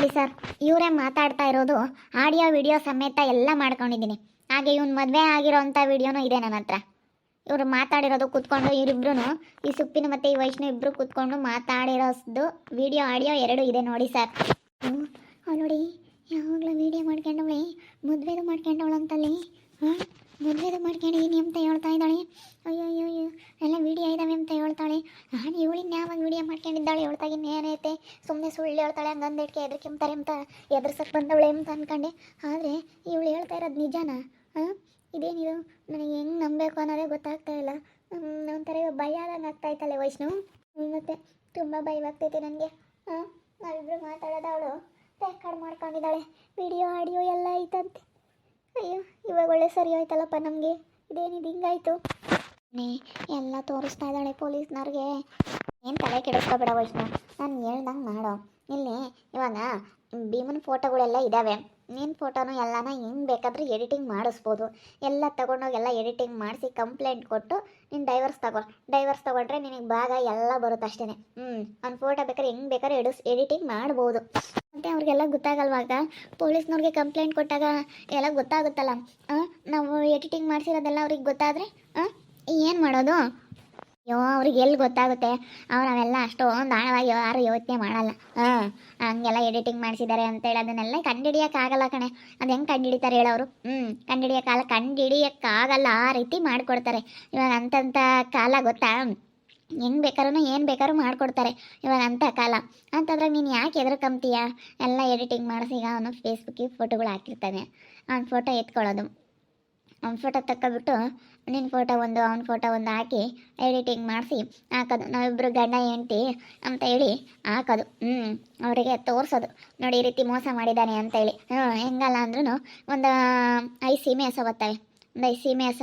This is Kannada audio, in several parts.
ನೋಡಿ ಸರ್, ಇವರೇ ಮಾತಾಡ್ತಾ ಇರೋದು, ಆಡಿಯೋ, ವಿಡಿಯೋ ಸಮೇತ ಎಲ್ಲ ಮಾಡ್ಕೊಂಡಿದ್ದೀನಿ. ಹಾಗೆ ಇವ್ನ ಮದುವೆ ಆಗಿರೋಂಥ ವಿಡಿಯೋನೂ ಇದೆ ನನ್ನ ಹತ್ರ. ಇವರು ಮಾತಾಡಿರೋದು ಕೂತ್ಕೊಂಡು ಇವರಿಬ್ರು ಈ ಸುಪ್ಪಿನ ಮತ್ತು ಈ ವೈಷ್ಣು ಇಬ್ಬರು ಕೂತ್ಕೊಂಡು ಮಾತಾಡಿರೋದು ವಿಡಿಯೋ, ಆಡಿಯೋ ಎರಡು ಇದೆ ನೋಡಿ ಸರ್. ನೋಡಿ, ಯಾವಾಗಲೂ ವಿಡಿಯೋ ಮಾಡ್ಕೊಂಡವಳೆ ಮದುವೆದು ಮಾಡ್ಕೊಂಡವಳು ಅಂತಲ್ಲಿ ಹಾಂ ಮಾಡ್ಕೊಂಡು ಮಾಡ್ಕೊಂಡಿದ್ದೀನಿ ಅಂತ ಹೇಳ್ತಾ ಇದ್ದಾಳೆ. ಅಯ್ಯೋ ಅಯ್ಯೋ ಅಯ್ಯೋ ಎಲ್ಲ ವಿಡಿಯೋ ಇದ್ದಾವೆ ಅಂತ ಹೇಳ್ತಾಳೆ. ನಾನು ಇವಳಿನ ಯಾವಾಗ ವಿಡಿಯೋ ಮಾಡ್ಕೊಂಡಿದ್ದಾಳೆ ಹೇಳ್ತಾಗಿ ನೇನೈತೆ ಸುಮ್ಮನೆ ಸುಳ್ಳು ಹೇಳ್ತಾಳೆ ಹಂಗಂದಿಟ್ಕೆ ಎದ್ರಿಕೆಂತಾರೆ ಅಂತ ಎದುರ್ಸಕ್ಕೆ ಬಂದವಳೆ ಅಂತ ಅನ್ಕೊಂಡೆ. ಆದರೆ ಇವಳು ಹೇಳ್ತಾ ಇರೋದು ನಿಜನಾ? ಹಾಂ ಇದೇನಿದು? ನನಗೆ ಹೆಂಗೆ ನಂಬಬೇಕು ಅನ್ನೋದೇ ಗೊತ್ತಾಗ್ತಾ ಇಲ್ಲ. ಒಂಥರ ಭಯ ಆದಂಗೆ ಆಗ್ತಾಯ್ತಲ್ಲ ವೈಷ್ಣು. ಹ್ಮ್, ಮತ್ತೆ ತುಂಬ ಭಯವಾಗ್ತೈತೆ ನನಗೆ. ಹಾಂ ನಾವಿಬ್ಬರು ಮಾತಾಡೋದು ಅವಳು ರೆಕಾರ್ಡ್ ಮಾಡ್ಕೊಂಡಿದ್ದಾಳೆ. ವಿಡಿಯೋ ಆಡಿಯೋ ಎಲ್ಲ ಐತಂತೆ. ಅಯ್ಯೋ ಇವಾಗ ಒಳ್ಳೆ ಸರಿ ಹೋಯ್ತಲ್ಲಪ್ಪ ನಮಗೆ. ಇದೇನಿದು ಹಿಂಗಾಯ್ತು? ನೀ ಎಲ್ಲ ತೋರಿಸ್ತಾ ಇದ್ದಾಳೆ ಪೊಲೀಸ್ನವ್ರಿಗೆ. ಏನು ತಲೆ ಕೆಡಿಸ್ಕೊಬೇಡ ವೈಷ್ಣು ನಾನು ಹೇಳ್ದಂಗೆ ಮಾಡೋ. ಇಲ್ಲಿ ಇವಾಗ ಭೀಮನ ಫೋಟೋಗಳೆಲ್ಲ ಇದ್ದಾವೆ ನಿನ್ನ ಫೋಟೋನು ಎಲ್ಲನ ಹೆಂಗೆ ಬೇಕಾದರೂ ಎಡಿಟಿಂಗ್ ಮಾಡಿಸ್ಬೋದು. ಎಲ್ಲ ಎಲ್ಲ ಎಡಿಟಿಂಗ್ ಮಾಡಿಸಿ ಕಂಪ್ಲೇಂಟ್ ಕೊಟ್ಟು ನೀನು ಡೈವರ್ಸ್ ತಗೋ. ಡೈವರ್ಸ್ ತಗೊಂಡ್ರೆ ನಿನಗೆ ಭಾಗ ಎಲ್ಲ ಬರುತ್ತೆ ಅಷ್ಟೇ ಹ್ಞೂ ಅವ್ನ ಫೋಟೋ ಬೇಕಾದ್ರೆ ಹೆಂಗೆ ಬೇಕಾದ್ರೆ ಎಡಿಸ್, ಎಡಿಟಿಂಗ್ ಮಾಡ್ಬೋದು. ಮತ್ತು ಅವ್ರಿಗೆಲ್ಲ ಗೊತ್ತಾಗಲ್ವಾಗ ಪೊಲೀಸ್ನವ್ರಿಗೆ ಕಂಪ್ಲೇಂಟ್ ಕೊಟ್ಟಾಗ ಎಲ್ಲ ಗೊತ್ತಾಗುತ್ತಲ್ಲ? ನಾವು ಎಡಿಟಿಂಗ್ ಮಾಡಿಸಿರೋದೆಲ್ಲ ಅವ್ರಿಗೆ ಗೊತ್ತಾದರೆ ಏನು ಮಾಡೋದು? ಅಯ್ಯೋ, ಅವ್ರಿಗೆ ಎಲ್ಲಿ ಗೊತ್ತಾಗುತ್ತೆ? ಅವ್ರು ಅವೆಲ್ಲ ಅಷ್ಟೊಂದು ಆಳವಾಗಿ ಯಾರು ಯೋಚನೆ ಮಾಡಲ್ಲ. ಹಾಂ ಹಂಗೆಲ್ಲ ಎಡಿಟಿಂಗ್ ಮಾಡಿಸಿದ್ದಾರೆ ಅಂತೇಳಿ ಅದನ್ನೆಲ್ಲ ಕಂಡುಹಿಡಿಯೋಕ್ಕಾಗಲ್ಲ ಕಣೆ. ಅದು ಹೆಂಗೆ ಕಂಡುಹಿಡಿತಾರೆ ಹೇಳೋರು ಹ್ಞೂ ಕಂಡುಹಿಡಿಯೋಕ್ಕಾಗಲ್ಲ ಕಂಡುಹಿಡಿಯೋಕ್ಕಾಗಲ್ಲ ಆ ರೀತಿ ಮಾಡಿಕೊಡ್ತಾರೆ. ಇವಾಗ ಅಂತಂಥ ಕಾಲ ಗೊತ್ತಾ? ಹೆಂಗೆ ಬೇಕಾದ್ರೂ ಏನು ಬೇಕಾದ್ರೂ ಮಾಡಿಕೊಡ್ತಾರೆ ಇವಾಗ ಅಂಥ ಕಾಲ. ಅಂತಂದ್ರೆ ನೀನು ಯಾಕೆ ಎದುರ್ಕಂತೀಯ ಎಲ್ಲ ಎಡಿಟಿಂಗ್ ಮಾಡಿಸಿ ಈಗ ಅವನು ಫೇಸ್ಬುಕ್ಕಿಗೆ ಫೋಟೋಗಳು ಹಾಕಿರ್ತಾನೆ. ಅವ್ನ ಫೋಟೋ ಎತ್ಕೊಳ್ಳೋದು. ಅವ್ನ ಫೋಟೋ ತಕ್ಕೊಬಿಟ್ಟು ನಿನ್ನ ಫೋಟೋ ಒಂದು, ಅವ್ನ ಫೋಟೋ ಒಂದು ಹಾಕಿ ಎಡಿಟಿಂಗ್ ಮಾಡಿಸಿ ಹಾಕೋದು. ನಾವಿಬ್ಬರು ಗಂಡ, ಹೆಂಡ್ತಿ ಅಂತ ಹೇಳಿ ಹಾಕೋದು. ಹ್ಞೂ ಅವರಿಗೆ ತೋರಿಸೋದು. ನೋಡಿ ಈ ರೀತಿ ಮೋಸ ಮಾಡಿದ್ದಾನೆ ಅಂತೇಳಿ ಹ್ಞೂ ಹೆಂಗಲ್ಲ ಅಂದ್ರೂ ಒಂದು ಐದು ಸೀಮೆ ಹಸ ಬರ್ತವೆ ಒಂದು ಐದು ಸೀಮೆ ಹಸ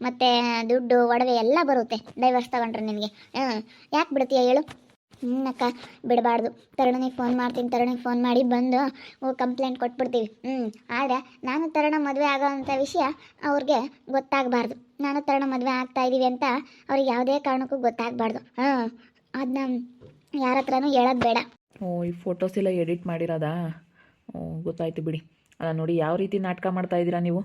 ಮತ್ತು ದುಡ್ಡು, ಒಡವೆ ಎಲ್ಲ ಬರುತ್ತೆ. ಡೈವರ್ಸ್ ತಗೊಂಡ್ರೆ ನಿನಗೆ ಹಾಂ, ಯಾಕೆ ಬಿಡ್ತೀಯ ಹೇಳು? ಹ್ಞೂ ಅಕ್ಕ, ಬಿಡಬಾರ್ದು. ತರುಣನಿಗೆ ಫೋನ್ ಮಾಡ್ತೀನಿ, ತರುಣಿಗೆ ಫೋನ್ ಮಾಡಿ ಬಂದು ಕಂಪ್ಲೇಂಟ್ ಕೊಟ್ಬಿಡ್ತೀವಿ. ಹ್ಞೂ ಆದರೆ ನಾನು ತರುಣ ಮದುವೆ ಆಗೋವಂಥ ವಿಷಯ ಅವ್ರಿಗೆ ಗೊತ್ತಾಗಬಾರ್ದು. ನಾನು ತರುಣ ಮದುವೆ ಆಗ್ತಾ ಇದ್ದೀವಿ ಅಂತ ಅವ್ರಿಗೆ ಯಾವುದೇ ಕಾರಣಕ್ಕೂ ಗೊತ್ತಾಗಬಾರ್ದು. ಹಾಂ ಅದನ್ನ ಯಾರ ಹತ್ರನೂ ಹೇಳೋದು ಬೇಡ. ಓ, ಈ ಫೋಟೋಸ್ ಎಲ್ಲ ಎಡಿಟ್ ಮಾಡಿರೋದಾ? ಓ, ಗೊತ್ತಾಯ್ತು ಬಿಡಿ. ಅಲ್ಲ ನೋಡಿ ಯಾವ ರೀತಿ ನಾಟಕ ಮಾಡ್ತಾ ಇದ್ದೀರಾ ನೀವು?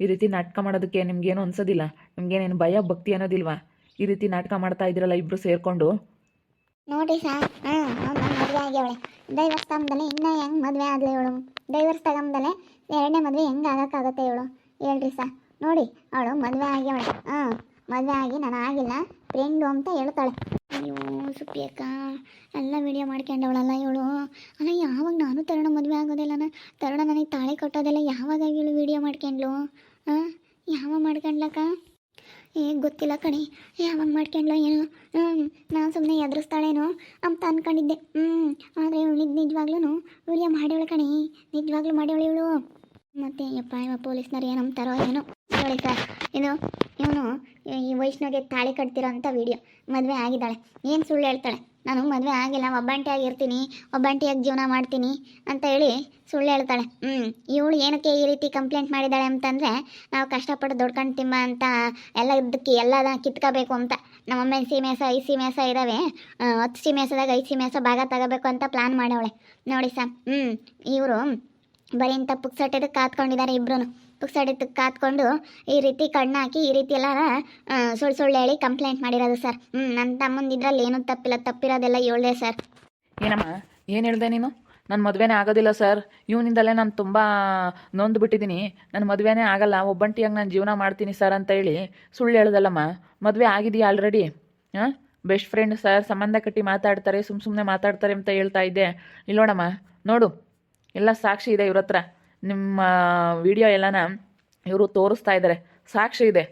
ಈ ರೀತಿ ನಾಟಕ ಮಾಡೋದಕ್ಕೆ ನಿಮ್ಗೇನು ಅನ್ಸೋದಿಲ್ಲ. ನಿಮ್ಗೇನೇನು ಭಯ ಭಕ್ತಿ ಅನ್ನೋದಿಲ್ವಾ? ಈ ರೀತಿ ನಾಟಕ ಮಾಡ್ತಾ ಇದ್ದೀರಲ್ಲ ಇಬ್ಬರು ಸೇರಿಕೊಂಡು? ನೋಡಿ ಸರ್ ಹಾಂ ಮದುವೆ ಆಗ್ಯವಳೆ. ತಗೊಂಬದಲೆ ಇನ್ನೂ ಹೆಂಗೆ ಮದುವೆ ಆದ್ಲೆ ಇವಳು ಡೈವರ್ಸ್ ತಗೊಂಬದಲೆ ಎರಡನೇ ಮದುವೆ ಹೆಂಗೆ ಆಗೋಕ್ಕಾಗತ್ತೆ ಇವಳು ಹೇಳ್ರಿ ಸರ್. ನೋಡಿ ಅವಳು ಮದುವೆ ಆಗ್ಯವಳೆ. ಹಾಂ ಮದುವೆ ಆಗಿ ನಾನು ಆಗಿಲ್ಲ. ಫ್ರೆಂಡು ಅಂತ ಹೇಳ್ತಾಳೆ. ಅಯ್ಯೋ. ಸುಪ್ಪಿ ಅಕ್ಕ ಎಲ್ಲ ವಿಡಿಯೋ ಮಾಡ್ಕೊಂಡವಳಲ್ಲ ಇವಳು. ಅಲ್ಲ ಯಾವಾಗ ನಾನು ತರುಣ ಮದುವೆ ಆಗೋದಿಲ್ಲನ ತರುಣ ನನಗೆ ತಾಳೆ ಕಟ್ಟೋದೆಲ್ಲ ಯಾವಾಗ ಇವಳು ವಿಡಿಯೋ ಮಾಡ್ಕೊಂಡ್ಲು ಹಾಂ ಯಾವಾಗ ಮಾಡ್ಕೊಂಡ್ಲಕ್ಕ? ಏ, ಗೊತ್ತಿಲ್ಲ ಕಣೆ. ಯಾವಾಗ ಮಾಡ್ಕೊಂಡ್ಲೋ ಏನು? ನಾನು ಸುಮ್ಮನೆ ಎದುರಿಸ್ತಾಳೇನೋ ಅಂತ ಅನ್ಕೊಂಡಿದ್ದೆ. ಹ್ಞೂ ಆದರೆ ಇವಳು ನಿಜವಾಗ್ಲೂ ವಿಡಿಯೋ ಮಾಡ್ಯವಳು ಕಣಿ. ನಿಜವಾಗ್ಲೂ ಮಾಡ್ಯವಳು ಇವಳು. ಮತ್ತೆ ಯಪ್ಪ ಇವ ಪೊಲೀಸ್ನವ್ರು ಏನು ಅಂತಾರೋ ಏನೋ. ನೋಡಿ ಸರ್ ಇದು ಇವನು ಈ ವೈಷ್ಣವಿಗೆ ತಾಳಿ ಕಟ್ತಿರೋ ಅಂಥ ವಿಡಿಯೋ. ಮದುವೆ ಆಗಿದ್ದಾಳೆ. ಏನು ಸುಳ್ಳು ಹೇಳ್ತಾಳೆ? ನಾನು ಮದುವೆ ಆಗಿಲ್ಲ ಒಬ್ಬಂಟಿಯಾಗಿ ಇರ್ತೀನಿ ಒಬ್ಬಂಟಿಯಾಗಿ ಜೀವನ ಮಾಡ್ತೀನಿ ಅಂತ ಹೇಳಿ ಸುಳ್ಳು ಹೇಳ್ತಾಳೆ. ಹ್ಞೂ ಇವಳು ಏನಕ್ಕೆ ಈ ರೀತಿ ಕಂಪ್ಲೇಂಟ್ ಮಾಡಿದ್ದಾಳೆ ಅಂತಂದರೆ ನಾವು ಕಷ್ಟಪಟ್ಟು ದುಡ್ಕೊಂಡು ತಿಮ್ಮ ಅಂತ ಎಲ್ಲ ಇದಕ್ಕೆ ಎಲ್ಲದ ಕಿತ್ಕೋಬೇಕು ಅಂತ. ನಮ್ಮಮ್ಮ ಸೀಮೆಸ ಐದು ಸೀಮೆಸ ಇದ್ದಾವೆ ಆ, ಹತ್ತು ಸೀಮೆಸದಾಗ ಐದು ಮೇಸ ಭಾಗ ತಗೋಬೇಕು ಅಂತ ಪ್ಲ್ಯಾನ್ ಮಾಡವಳೆ. ನೋಡಿ ಸರ್ ಹ್ಞೂ ಇವರು ಬರೀ ಇಂಥ ಪುಕ್ಸಟ್ಟದಕ್ಕೆ ಕಾತ್ಕೊಂಡಿದ್ದಾರೆ ಇಬ್ರು ಪುಕ್ಸಟ್ಟದಕ್ಕೆ ಕಾತ್ಕೊಂಡು ಈ ರೀತಿ ಕಣ್ಣು ಹಾಕಿ ಈ ರೀತಿ ಎಲ್ಲ ಸುಳ್ಳು ಸುಳ್ಳು ಹೇಳಿ ಕಂಪ್ಲೇಂಟ್ ಮಾಡಿರೋದು ಸರ್ ಹ್ಞೂ ನನ್ನ ತಮ್ಮಂದು ಇದ್ರಲ್ಲಿ ಏನೂ ತಪ್ಪಿಲ್ಲ, ತಪ್ಪಿರೋದೆಲ್ಲ ಹೇಳ್ದೆ ಸರ್ ಏನಮ್ಮ, ಏನು ಹೇಳ್ದೆ ನೀನು? ನನ್ನ ಮದುವೆನೇ ಆಗೋದಿಲ್ಲ ಸರ್ ಇವನಿಂದಲೇ ನಾನು ತುಂಬ ನೊಂದು ಬಿಟ್ಟಿದ್ದೀನಿ ನನ್ನ ಮದುವೆನೇ ಆಗಲ್ಲ ಒಬ್ಬಂಟಿಯಾಗಿ ನಾನು ಜೀವನ ಮಾಡ್ತೀನಿ ಸರ್ ಅಂತ ಹೇಳಿ ಸುಳ್ಳು ಹೇಳ್ದಲ್ಲಮ್ಮ. ಮದುವೆ ಆಗಿದೆಯಾ ಆಲ್ರೆಡಿ ಹಾಂ ಬೆಸ್ಟ್ ಫ್ರೆಂಡ್ ಸರ್ ಸಂಬಂಧ ಕಟ್ಟಿ ಮಾತಾಡ್ತಾರೆ ಸುಮ್ಮ ಸುಮ್ಮನೆ ಮಾತಾಡ್ತಾರೆ ಅಂತ ಹೇಳ್ತಾ ಇದ್ದೆ. ಇಲ್ಲೋಣಮ್ಮ ನೋಡು. ಎಲ್ಲ ಸಾಕ್ಷಿ ಇದೆ ಇವ್ರ ಹತ್ರ ನಿಮ್ಮ ವಿಡಿಯೋ ಎಲ್ಲನ ಇವರು ತೋರಿಸ್ತಾ ಇದ್ದಾರೆ ಸಾಕ್ಷಿ ಇದೆ.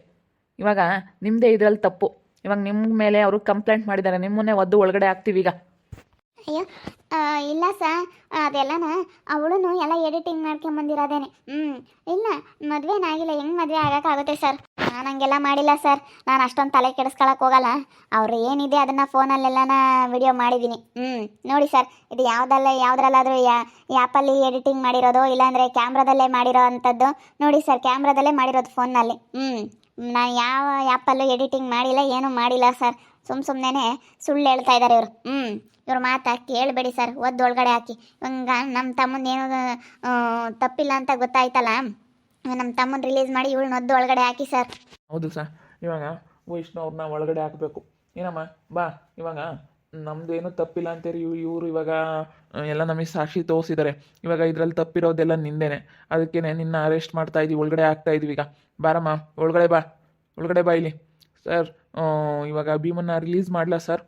ಇವಾಗ ನಿಮ್ಮದೇ ಇದರಲ್ಲಿ ತಪ್ಪು. ಇವಾಗ ನಿಮ್ಮ ಮೇಲೆ ಅವರು ಕಂಪ್ಲೇಂಟ್ ಮಾಡಿದ್ದಾರೆ ನಿಮ್ಮನ್ನೇ ಒದ್ದು ಒಳಗಡೆ ಆಗ್ತೀವಿ ಈಗ. ಅಯ್ಯೋ ಇಲ್ಲ ಸರ್ ಅದೆಲ್ಲನ ಅವಳು ಎಲ್ಲ ಎಡಿಟಿಂಗ್ ಮಾಡ್ಕೊಂಬಂದಿರೋದೇನೆ. ಹ್ಞೂ ಇಲ್ಲ ಮದುವೆನಾಗಿಲ್ಲ ಹೆಂಗೆ ಮದುವೆ ಆಗೋಕ್ಕಾಗುತ್ತೆ ಸರ್? ನಾನು ಹಂಗೆಲ್ಲ ಮಾಡಿಲ್ಲ ಸರ್. ನಾನು ಅಷ್ಟೊಂದು ತಲೆ ಕೆಡಿಸ್ಕೊಳಕ್ಕೆ ಹೋಗಲ್ಲ. ಅವ್ರು ಏನಿದೆ ಅದನ್ನು ಫೋನಲ್ಲೆಲ್ಲನ ವಿಡಿಯೋ ಮಾಡಿದ್ದೀನಿ ಹ್ಞೂ ನೋಡಿ ಸರ್. ಇದು ಯಾವುದಲ್ಲ, ಯಾವುದ್ರಲ್ಲಾದರೂ ಯಾ ಆ್ಯಪಲ್ಲಿ ಎಡಿಟಿಂಗ್ ಮಾಡಿರೋದು, ಇಲ್ಲಾಂದರೆ ಕ್ಯಾಮ್ರಾದಲ್ಲೇ ಮಾಡಿರೋ ಅಂಥದ್ದು ನೋಡಿ ಸರ್, ಕ್ಯಾಮ್ರಾದಲ್ಲೇ ಮಾಡಿರೋದು ಫೋನ್ನಲ್ಲಿ. ಹ್ಞೂ ನಾನು ಯಾವ ಆ್ಯಪಲ್ಲೂ ಎಡಿಟಿಂಗ್ ಮಾಡಿಲ್ಲ, ಏನೂ ಮಾಡಿಲ್ಲ ಸರ್. ಸುಮ್ ಸುಮ್ಮನೆ ಸುಳ್ಳು ಹೇಳ್ತಾ ಇದ್ದಾರೆ ಇವರು. ಹ್ಞೂ ಇವ್ರ ಮಾತಾ ಕೇಳಬೇಡಿ ಸರ್. ಒದ್ದು ಒಳಗಡೆ ಹಾಕಿ. ಇವಂಗ ನಮ್ಮ ತಮ್ಮಂದೇನು ತಪ್ಪಿಲ್ಲ ಅಂತ ಗೊತ್ತಾಯ್ತಲ್ಲ? ನಮ್ಮ ತಮ್ಮನ ರಿಲೀಸ್ ಮಾಡಿ ಇವಳು ನದ್ದು ಒಳಗಡೆ ಹಾಕಿ ಸರ್ ಹೌದು ಸರ್ ಇವಾಗ ವೈಷ್ಣವ್ ಅವ್ರನ್ನ ಒಳಗಡೆ ಹಾಕಬೇಕು. ಏನಮ್ಮ? ಬಾ ಇವಾಗ ನಮ್ದು ಏನು ತಪ್ಪಿಲ್ಲ ಅಂತೇಳಿ ಇವ್ ಇವರು ಇವಾಗ ಎಲ್ಲ ನಮಗೆ ಸಾಕ್ಷಿ ತೋರಿಸಿದ್ದಾರೆ ಇವಾಗ ಇದರಲ್ಲಿ ತಪ್ಪಿರೋದೆಲ್ಲ ನಿಂದೇನೆ. ಅದಕ್ಕೇನೆ ನಿನ್ನ ಅರೆಸ್ಟ್ ಮಾಡ್ತಾ ಇದೀವಿ ಒಳಗಡೆ ಹಾಕ್ತಾ ಇದೀವಿ ಈಗ. ಬಾರಮ್ಮ ಒಳಗಡೆ ಬಾ ಒಳಗಡೆ ಬಾ ಇಲ್ಲಿ. ಸರ್ ಇವಾಗ ಭೀಮನ್ನ ರಿಲೀಸ್ ಮಾಡಲಾ ಸರ್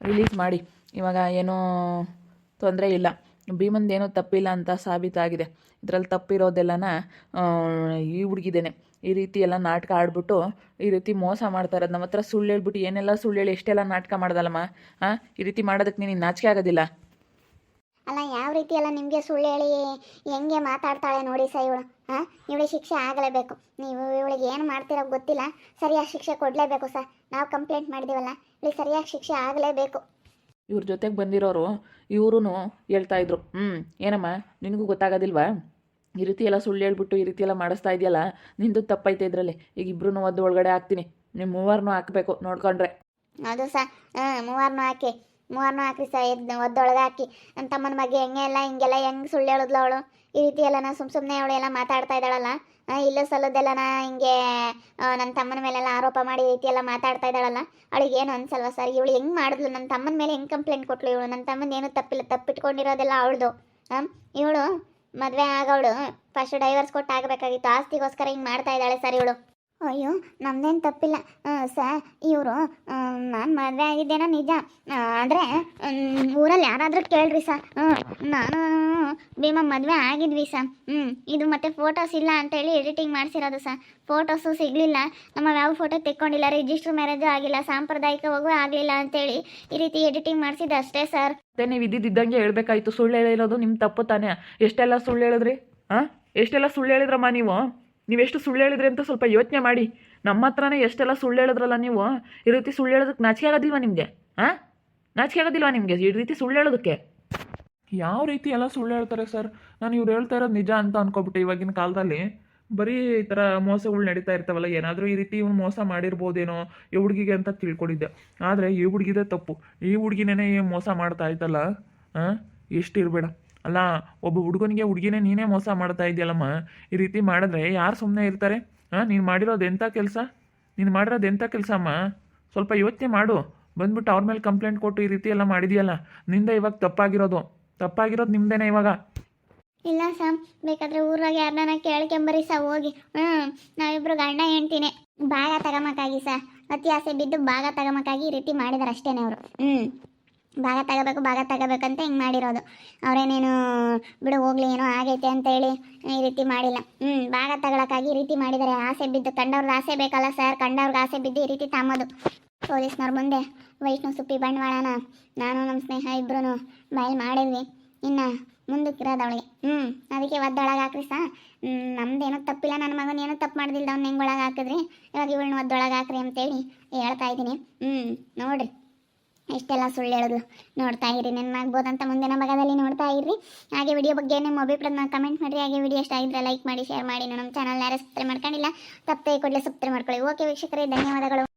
ರಿಲೀಸ್ ಮಾಡಿ. ಇವಾಗ ಏನೂ ತೊಂದರೆ ಇಲ್ಲ. ಭೀಮಂದೇನೂ ತಪ್ಪಿಲ್ಲ ಅಂತ ಸಾಬೀತಾಗಿದೆ. ಇದರಲ್ಲಿ ತಪ್ಪಿರೋದೆಲ್ಲನ ಈ ಹುಡುಗಿದೇನೆ. ಈ ರೀತಿ ಎಲ್ಲ ನಾಟಕ ಆಡ್ಬಿಟ್ಟು ಈ ರೀತಿ ಮೋಸ ಮಾಡ್ತಾರೆ ನಮ್ಮ ಹತ್ರ ಸುಳ್ಳು ಹೇಳ್ಬಿಟ್ಟು ಏನೆಲ್ಲ ಸುಳ್ಳು ಹೇಳಿ ಎಷ್ಟೆಲ್ಲ ನಾಟಕ ಮಾಡ್ದಲ್ಲಮ್ಮ ಹಾಂ ಈ ರೀತಿ ಮಾಡೋದಕ್ಕೆ ನೀನು ನಾಚಿಕೆ ಆಗೋದಿಲ್ಲ. ಅಲ್ಲ, ಯಾವ ರೀತಿ ಎಲ್ಲ ನಿಮಗೆ ಸುಳ್ಳು ಹೇಳಿ ಹೆಂಗೆ ಮಾತಾಡ್ತಾಳೆ ನೋಡಿ ಸರ್ ಇವಳು ಹಾಂ ಇವಳಿಗೆ ಶಿಕ್ಷೆ ಆಗಲೇಬೇಕು. ನೀವು ಇವಳಿಗೆ ಏನು ಮಾಡ್ತಿರೋ ಗೊತ್ತಿಲ್ಲ. ಸರಿಯಾಗಿ ಶಿಕ್ಷೆ ಕೊಡಲೇಬೇಕು ಸರ್. ನಾವು ಕಂಪ್ಲೇಂಟ್ ಮಾಡಿದೀವಲ್ಲ ಇವಳಿಗೆ ಸರಿಯಾಗಿ ಶಿಕ್ಷೆ ಆಗಲೇಬೇಕು. ಇವ್ರ ಜೊತೆಗೆ ಬಂದಿರೋರು ಇವ್ರೂ ಹೇಳ್ತಾ ಇದ್ರು ಹ್ಞೂ ಏನಮ್ಮ, ನಿನಗೂ ಗೊತ್ತಾಗೋದಿಲ್ವಾ? ಈ ರೀತಿ ಎಲ್ಲ ಸುಳ್ಳು ಹೇಳ್ಬಿಟ್ಟು ಈ ರೀತಿ ಎಲ್ಲ ಮಾಡಿಸ್ತಾ ಇದೆಯಲ್ಲ, ನಿಂದು ತಪ್ಪೈತೆ ಇದರಲ್ಲಿ. ಈಗ ಇಬ್ರು ಒದ್ದು ಒಳಗಡೆ ಹಾಕ್ತೀನಿ. ನಿಮ್ಮ ಮೂವರ್ನೂ ಹಾಕಬೇಕು ನೋಡ್ಕೊಂಡ್ರೆ. ಅದು ಸರ್ ಮೂವರ್ನೂ ಹಾಕಿ. ಮೂವಾರನೂ ಹಾಕಿ ಸ ಒದ್ದೊಳಗೆ ಹಾಕಿ ನನ್ನ ತಮ್ಮನ ಬಗ್ಗೆ ಹೆಂಗೆ ಎಲ್ಲ ಹಿಂಗೆಲ್ಲ ಹೆಂಗೆ ಸುಳ್ಳು ಹೇಳಿದ್ಲು ಅವಳು? ಈ ರೀತಿ ಎಲ್ಲ ನಾ ಸುಮ್ಮ ಸುಮ್ಮನೆ ಅವಳು ಎಲ್ಲ ಮಾತಾಡ್ತಾ ಇದ್ದಾಳಲ್ಲ? ಇಲ್ಲ ಸಲ್ಲದೆಲ್ಲ ನಾ ಹಿಂಗೆ ನನ್ನ ತಮ್ಮನ ಮೇಲೆಲ್ಲ ಆರೋಪ ಮಾಡಿ ಈ ರೀತಿ ಮಾತಾಡ್ತಾ ಇದ್ದಾಳಲ್ಲ? ಅವಳಿಗೆ ಏನು ಅನ್ಸಲ್ವ ಸರ್? ಇವಳು ಹೆಂಗೆ ಮಾಡಿದ್ಲು? ನನ್ನ ತಮ್ಮನ ಮೇಲೆ ಹೆಂಗೆ ಕಂಪ್ಲೇಂಟ್ ಕೊಟ್ಲು ಇವಳು? ನನ್ನ ತಮ್ಮನ ಏನು ತಪ್ಪಿಲ್ಲ, ತಪ್ಪಿಟ್ಕೊಂಡಿರೋದೆಲ್ಲ ಅವಳದು. ಹಾಂ ಇವಳು ಮದುವೆ ಆಗೋಳು ಫಸ್ಟ್ ಡೈವರ್ಸ್ ಕೊಟ್ಟು ಆಗಬೇಕಾಗಿತ್ತು ಆಸ್ತಿಗೋಸ್ಕರ ಹಿಂಗೆ ಮಾಡ್ತಾ ಇದ್ದಾಳೆ ಸರ್ ಇವಳು? ಅಯ್ಯೋ, ನಮ್ದೇನು ತಪ್ಪಿಲ್ಲ. ಸರ್ ಇವರು ನಾನು ಮದುವೆ ಆಗಿದ್ದೇನೋ ನಿಜ. ಆದರೆ ಊರಲ್ಲಿ ಯಾರಾದರೂ ಕೇಳ್ರಿ ಸರ್ ನಾನು ಭೀಮ ಮದುವೆ ಆಗಿದ್ವಿ ಸರ್ ಹ್ಞೂ ಇದು ಮತ್ತೆ ಫೋಟೋಸ್ ಇಲ್ಲ ಅಂತೇಳಿ ಎಡಿಟಿಂಗ್ ಮಾಡಿಸಿರೋದು ಸರ್ ಫೋಟೋಸು ಸಿಗಲಿಲ್ಲ. ನಮ್ಮ ಯಾವ ಫೋಟೋ ತೆಕ್ಕೊಂಡಿಲ್ಲ ರಿಜಿಸ್ಟರ್ ಮ್ಯಾರೇಜು ಆಗಿಲ್ಲ ಸಾಂಪ್ರದಾಯಿಕವಾಗೂ ಆಗಲಿಲ್ಲ ಅಂತೇಳಿ ಈ ರೀತಿ ಎಡಿಟಿಂಗ್ ಮಾಡಿಸಿದ್ದು ಅಷ್ಟೇ ಸರ್ ಮತ್ತೆ ನೀವು ಇದ್ದಿದ್ದಂಗೆ ಹೇಳ್ಬೇಕಾಯ್ತು, ಸುಳ್ಳು ಹೇಳಿರೋದು ನಿಮ್ಮ ತಪ್ಪು ತಾನೇ. ಎಷ್ಟೆಲ್ಲ ಸುಳ್ಳು ಹೇಳಿದ್ರಿ? ಹಾಂ ಎಷ್ಟೆಲ್ಲ ಸುಳ್ಳು ಹೇಳಿದ್ರಮ್ಮ ನೀವು? ನೀವೆಷ್ಟು ಸುಳ್ಳು ಹೇಳಿದ್ರಿ ಅಂತ ಸ್ವಲ್ಪ ಯೋಚನೆ ಮಾಡಿ. ನಮ್ಮ ಹತ್ರನೇ ಎಷ್ಟೆಲ್ಲ ಸುಳ್ಳು ಹೇಳಿದ್ರಲ್ಲ ನೀವು, ಈ ರೀತಿ ಸುಳ್ಳು ಹೇಳೋದಕ್ಕೆ ನಾಚಿಕೆ ಆಗೋದಿಲ್ವಾ ನಿಮಗೆ? ಹಾಂ ನಾಚಿಕೆ ಆಗೋದಿಲ್ವಾ ನಿಮಗೆ ಈ ರೀತಿ ಸುಳ್ಳು ಹೇಳೋದಕ್ಕೆ? ಯಾವ ರೀತಿ ಎಲ್ಲ ಸುಳ್ಳು ಹೇಳ್ತಾರೆ ಸರ್? ನಾನು ಇವ್ರು ಹೇಳ್ತಾ ಇರೋದು ನಿಜ ಅಂತ ಅನ್ಕೊಬಿಟ್ಟು ಇವಾಗಿನ ಕಾಲದಲ್ಲಿ. ಬರೀ ಈ ಥರ ಮೋಸಗಳು ನಡೀತಾ ಇರ್ತಾವಲ್ಲ, ಏನಾದರೂ ಈ ರೀತಿ ಇವನು ಮೋಸ ಮಾಡಿರ್ಬೋದೇನೋ ಈ ಹುಡುಗಿಗೆ ಅಂತ ತಿಳ್ಕೊಂಡಿದ್ದೆ. ಆದರೆ ಈ ಹುಡುಗಿದೇ ತಪ್ಪು. ಈ ಹುಡುಗಿನೇ ಮೋಸ ಮಾಡ್ತಾ ಇತ್ತಲ್ಲ ಹಾಂ ಇರಬೇಡ. ಅಲ್ಲ, ಒಬ್ಬ ಹುಡುಗನಿಗೆ ಹುಡುಗಿನೇ ನೀನೇ ಮೋಸ ಮಾಡ್ತಾ ಇದೆಯಲ್ಲಮ್ಮ? ಈ ರೀತಿ ಮಾಡಿದ್ರೆ ಯಾರು ಸುಮ್ಮನೆ ಇರ್ತಾರೆ? ಹಾಂ, ನೀನು ಮಾಡಿರೋದು ಎಂಥ ಕೆಲಸ? ನೀನು ಮಾಡಿರೋದು ಎಂಥ ಕೆಲಸ ಅಮ್ಮ ಸ್ವಲ್ಪ ಯೋಚನೆ ಮಾಡು. ಬಂದ್ಬಿಟ್ಟು ಅವ್ರ ಮೇಲೆ ಕಂಪ್ಲೇಂಟ್ ಕೊಟ್ಟು ಈ ರೀತಿ ಎಲ್ಲ ಮಾಡಿದೆಯಲ್ಲ, ನಿಂದ ಇವಾಗ ತಪ್ಪಾಗಿರೋದು. ತಪ್ಪಾಗಿರೋದು ನಿಮ್ದೇನೆ ಇವಾಗ. ಇಲ್ಲ ಸಾಮ್, ಬೇಕಾದ್ರೆ ಊರಾಗ ಯಾರನ್ನ ಕೇಳ್ಕೊಂಬರಿ ಸರ್ ಹೋಗಿ. ಹ್ಞೂ ನಾವಿಬ್ರು ಗಂಡ ಹೇಳ್ತೀನಿ ಭಾಗ ತಗೊಂಬಕ್ಕಾಗಿ ಸರ್ ಅತಿ ಆಸೆ ಬಿದ್ದು ಭಾಗ ತಗೊಂಬಕ್ಕಾಗಿ ಈ ರೀತಿ ಮಾಡಿದಾರೆ ಅಷ್ಟೇನೆ ಅವರು. ಹ್ಞೂ ಭಾಗ ತಗೋಬೇಕು, ಭಾಗ ಅಂತ ಹಿಂಗೆ ಮಾಡಿರೋದು. ಅವರೇನೇನು, ಬಿಡು ಹೋಗ್ಲಿ, ಏನೋ ಆಗೈತೆ ಅಂತೇಳಿ ಈ ರೀತಿ ಮಾಡಿಲ್ಲ. ಹ್ಞೂ ಭಾಗ ತಗೊಳಕ್ಕಾಗಿ ಈ ರೀತಿ ಮಾಡಿದ್ದಾರೆ. ಆಸೆ ಬಿದ್ದು, ಕಂಡವ್ರಿಗೆ ಆಸೆ ಬೇಕಲ್ಲ ಸರ್, ಕಂಡವ್ರಿಗೆ ಆಸೆ ಬಿದ್ದು ಈ ರೀತಿ ತಾಮೋದು. ಪೊಲೀಸ್ನವ್ರ ಮುಂದೆ ವೈಷ್ಣು ಸುಪ್ಪಿ ಬಂಡವಾಳನ, ನಾನು ನಮ್ಮ ಸ್ನೇಹ ಇಬ್ಬರೂ ಬಯಲು ಮಾಡಿದ್ವಿ. ಇನ್ನು ಮುಂದಕ್ಕಿರೋದು ಅವಳಿಗೆ. ಹ್ಞೂ ಅದಕ್ಕೆ ಒದ್ದೊಳಗೆ ಹಾಕ್ರಿ ಸಾ. ನಮ್ದೇನೋ ತಪ್ಪಿಲ್ಲ ನನ್ನ ಮಗನ ಏನೋ ತಪ್ಪು ಮಾಡಿದಿಲ್ಲ ಅವ್ನು ಹೆಂಗೆ ಒಳಗೆ ಹಾಕಿದ್ರಿ. ಇವಾಗ ಇವಳನ್ನ ಒದ್ದೊಳಗೆ ಹಾಕ್ರಿ ಅಂತೇಳಿ ಹೇಳ್ತಾ ಇದ್ದೀನಿ. ಹ್ಞೂ ನೋಡ್ರಿ. ಎಷ್ಟೆಲ್ಲ ಸುಳ್ಳು ಹೇಳೋದು ನೋಡ್ತಾ ಇರಿ. ನೆನಪಾಗ್ಬೋದಂತ ಮುಂದಿನ ಭಾಗದಲ್ಲಿ ನೋಡ್ತಾ ಇರ್ರಿ ಹಾಗೆ ವಿಡಿಯೋ ಬಗ್ಗೆ ನಿಮ್ಮ ಅಭಿಪ್ರಾಯನ ಕಮೆಂಟ್ ಮಾಡಿರಿ. ಹಾಗೆ ವಿಡಿಯೋ ಇಷ್ಟ ಆಗಿದ್ರೆ ಲೈಕ್ ಮಾಡಿ ಶೇರ್ ಮಾಡಿ. ನಮ್ಮ ಚಾನಲ್ ಯಾರು ಸಬ್ಸ್ಕ್ರೈಬ್ ಮಾಡ್ಕೊಂಡಿಲ್ಲ, ತಪ್ಪೇ ಕೊಡಲೇ ಸಬ್ಸ್ಕ್ರೈಬ್ ಮಾಡ್ಕೊಳ್ಳಿ. ಓಕೆ ವೀಕ್ಷಕರೇ, ಧನ್ಯವಾದಗಳು.